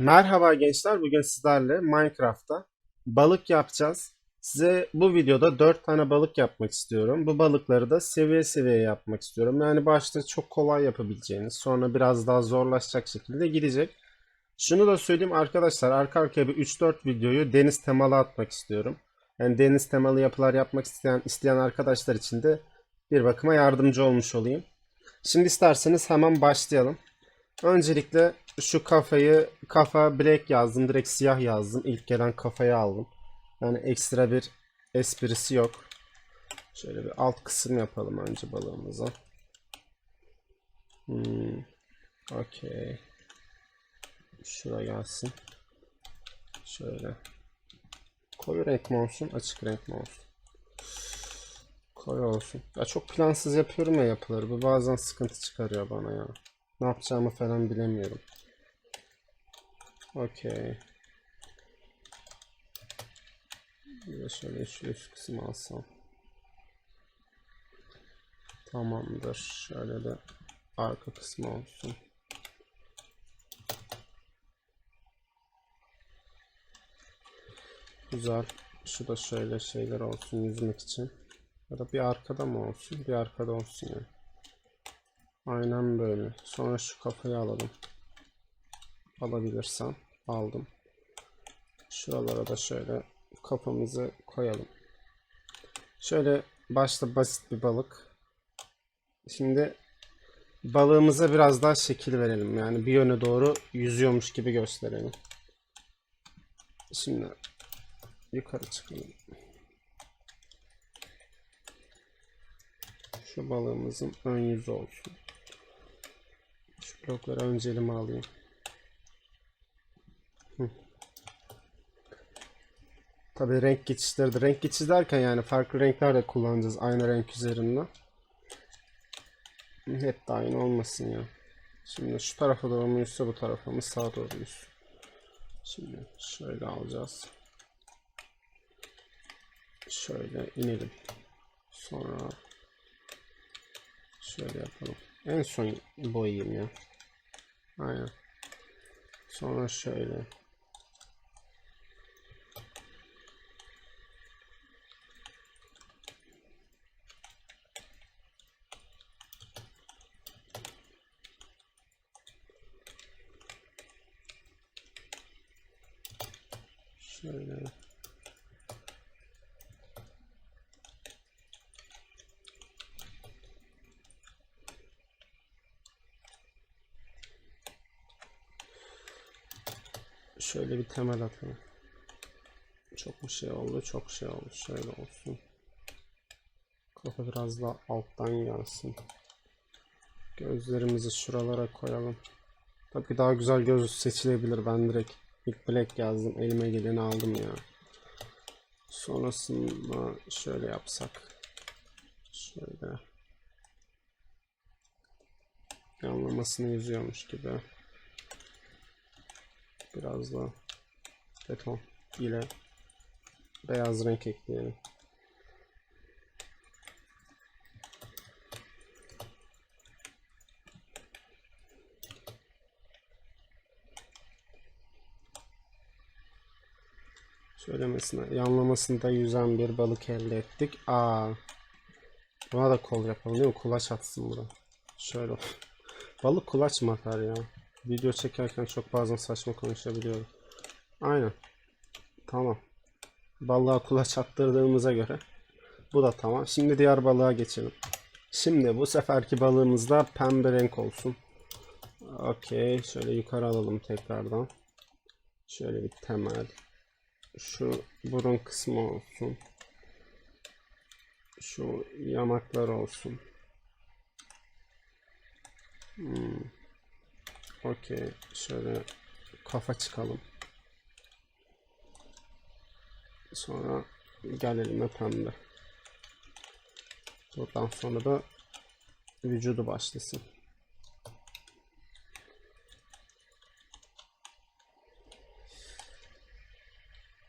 Merhaba gençler, bugün sizlerle Minecraft'ta balık yapacağız. Size bu videoda 4 tane balık yapmak istiyorum. Bu balıkları da seviye seviye yapmak istiyorum. Yani başta çok kolay yapabileceğiniz, sonra biraz daha zorlaşacak şekilde gidecek. Şunu da söyleyeyim arkadaşlar, arka arkaya bir 3-4 videoyu deniz temalı atmak istiyorum. Yani deniz temalı yapılar yapmak isteyen isteyen arkadaşlar için de bir bakıma yardımcı olmuş olayım. Şimdi isterseniz hemen başlayalım. Öncelikle şu kafayı kafa black yazdım. Direkt siyah yazdım. İlk gelen kafayı aldım. Yani ekstra bir esprisi yok. Şöyle bir alt kısım yapalım önce balığımıza. Hmm. Okey. Şura gelsin. Şöyle. Koyu renk mi olsun? Açık renk mi olsun? Koyu olsun. Ya çok plansız yapıyorum ya yapıları. Bu bazen sıkıntı çıkarıyor bana ya. Ne yapacağımı falan bilemiyorum. Okey. Şöyle şu üst kısmı alsam. Tamamdır. Şöyle de arka kısmı olsun. Güzel. Şu da şöyle şeyler olsun yüzmek için. Ya da bir arkada mı olsun? Bir arkada olsun yani. Aynen böyle. Sonra şu kafayı alalım. Alabilirsem. Aldım. Şuralara da şöyle kafamızı koyalım. Şöyle başta basit bir balık. Şimdi balığımıza biraz daha şekil verelim. Yani bir yöne doğru yüzüyormuş gibi gösterelim. Şimdi yukarı çıkalım. Şu balığımızın ön yüzü olsun. Şu blokları önce elime alayım. Tabii renk geçişleri de renk geçiş derken yani farklı renkler de kullanacağız aynı renk üzerinde. Hep de aynı olmasın ya. Şimdi şu tarafa doğru mu yüzse bu tarafa mı sağa doğru yüzsün. Şimdi şöyle alacağız. Şöyle inelim. Sonra şöyle yapalım. En son boyayayım ya. Aynen. Sonra şöyle. Şöyle. Şöyle bir temel atalım. Çok bir şey oldu, çok şey oldu. Şöyle olsun. Kafa biraz daha alttan gelsin. Gözlerimizi şuralara koyalım. Tabii daha güzel göz seçilebilir. Ben direkt ilk black yazdım. Elime geleni aldım ya. Sonrasında şöyle yapsak. Şöyle. Yanlamasını yüzüyormuş gibi. Biraz da beton ile beyaz renk ekleyelim. Söylemesine, yanlamasında yüzen bir balık elde ettik. Aa, buna da kol yapalım değil mi? Kulaç atsın bura. Şöyle. Balık kulaç mı atar ya? Video çekerken çok bazen saçma konuşabiliyorum. Aynen. Tamam. Balığa kulaç attırdığımıza göre bu da tamam. Şimdi diğer balığa geçelim. Şimdi bu seferki balığımız da pembe renk olsun. Okey. Şöyle yukarı alalım tekrardan. Şöyle bir temel. Şu burun kısmı olsun. Şu yanaklar olsun. Hmm. Okey. Şöyle kafa çıkalım. Sonra gel elime pembe. Buradan sonra da vücudu başlasın.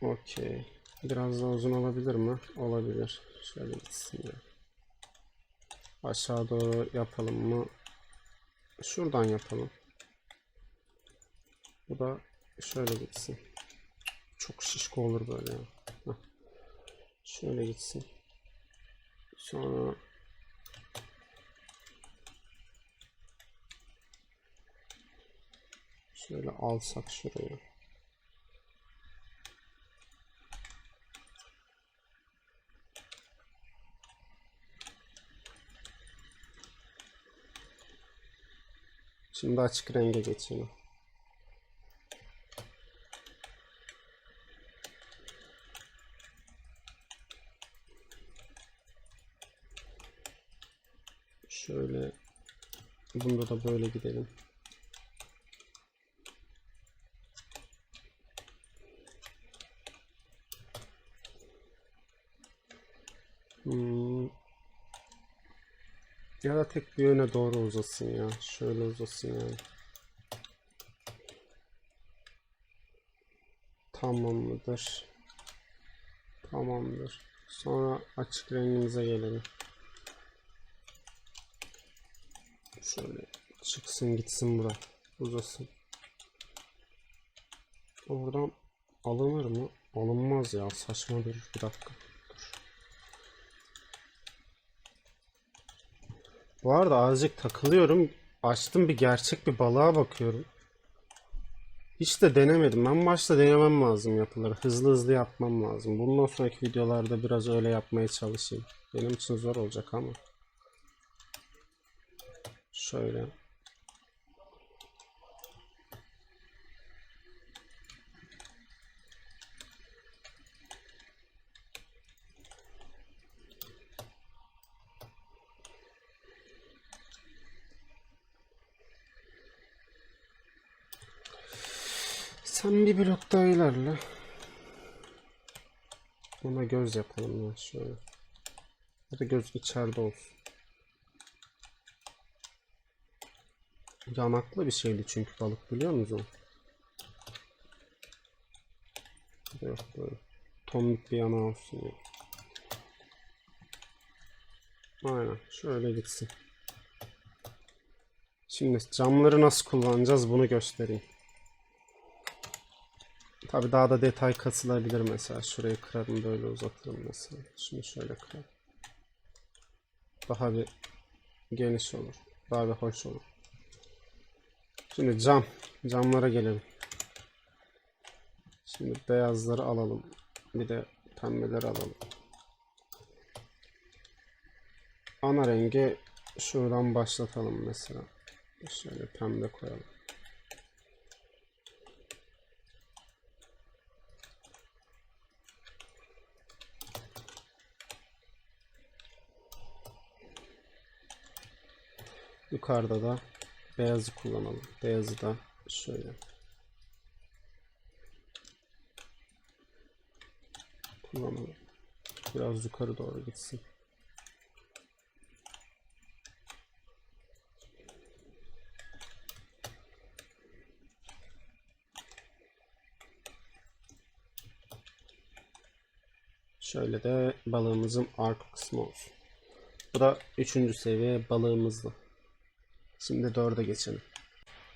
Okey. Biraz daha uzun olabilir mi? Olabilir. Şöyle gitsin ya. Aşağı doğru yapalım mı? Şuradan yapalım. Bu da Şöyle gitsin. Çok şişko olur böyle ya. Şöyle gitsin. Sonra şöyle alsak şuraya. Şimdi açık renge geçelim. Şöyle bunda da böyle gidelim. Hmm. Ya da tek bir yöne doğru uzasın ya. Şöyle uzasın yani. Tamam mıdır? Tamamdır. Sonra açık rengimize gelelim. Şöyle çıksın gitsin bura. Uzasın. Oradan alınır mı? Alınmaz ya. Saçma durur. Bir dakika. Bu arada azıcık takılıyorum. Açtım bir gerçek bir balığa bakıyorum. Hiç de denemedim. Ben başta denemem lazım yapıları. Hızlı hızlı yapmam lazım. Bundan sonraki videolarda biraz öyle yapmaya çalışayım. Benim için zor olacak ama. Şöyle. Sen bir blok daha ilerle. Ona göz yapalım ya şöyle. Ya da göz içeride olsun. Yanaklı bir şeydi çünkü balık biliyor musun? Yok böyle. Tombik bir yana olsun ya. Aynen şöyle gitsin. Şimdi camları nasıl kullanacağız bunu göstereyim. Tabi daha da detay kasılabilir mesela. Şurayı kırarım böyle uzatırım mesela. Şunu şöyle kırarım. Daha bir geniş olur. Daha bir hoş olur. Şimdi cam. Camlara gelelim. Şimdi beyazları alalım. Bir de pembeleri alalım. Ana rengi şuradan başlatalım mesela. Şöyle pembe koyalım. Yukarıda da beyazı kullanalım. Beyazı da şöyle. Kullanalım. Biraz yukarı doğru gitsin. Şöyle de balığımızın arka kısmı olsun. Bu da üçüncü seviye balığımızdı. Şimdi dörde geçelim.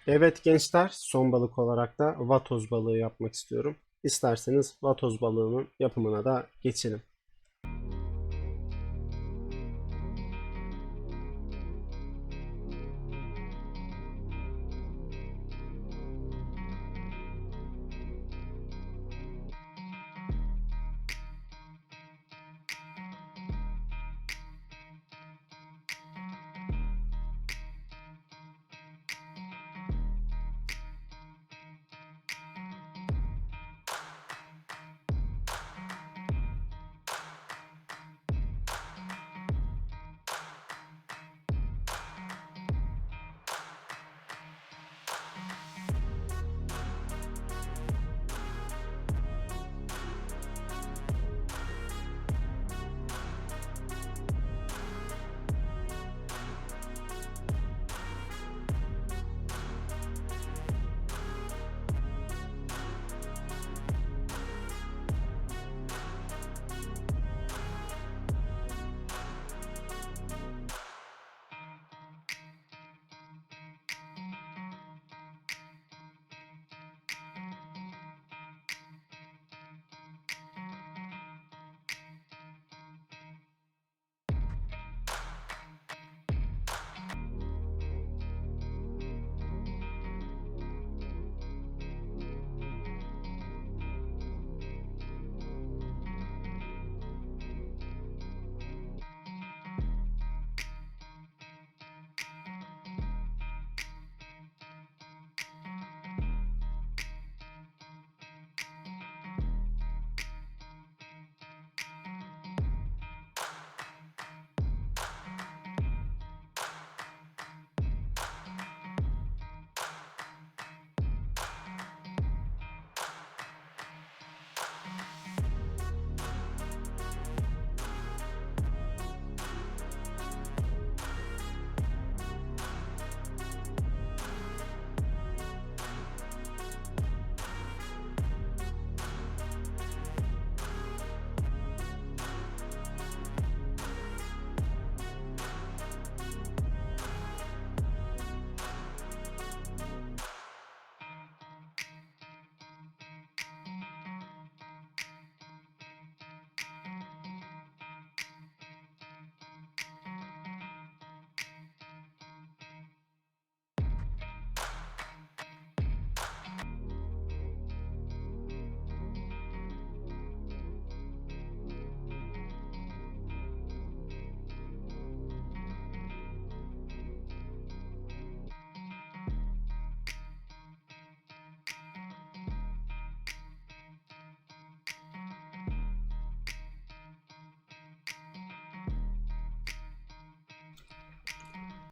Evet gençler son balık olarak da vatoz balığı yapmak istiyorum. İsterseniz vatoz balığının yapımına da geçelim.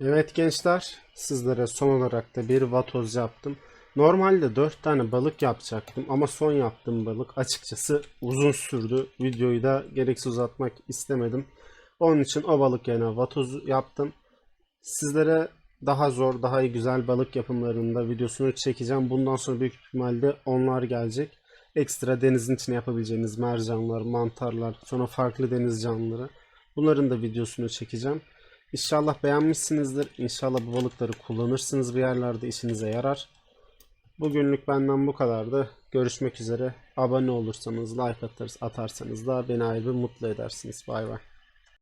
Evet gençler, sizlere son olarak da bir vatoz yaptım. Normalde 4 tane balık yapacaktım ama son yaptığım balık açıkçası uzun sürdü. Videoyu da gereksiz uzatmak istemedim. Onun için o balık yerine vatoz yaptım. Sizlere daha zor, daha iyi güzel balık yapımlarında videosunu çekeceğim. Bundan sonra büyük ihtimalle onlar gelecek. Ekstra denizin içine yapabileceğiniz mercanlar, mantarlar, sonra farklı deniz canlıları. Bunların da videosunu çekeceğim. İnşallah beğenmişsinizdir. İnşallah bu balıkları kullanırsınız bir yerlerde işinize yarar. Bugünlük benden bu kadardı. Görüşmek üzere. Abone olursanız, like atarsanız da beni ayrı mutlu edersiniz. Bay bay.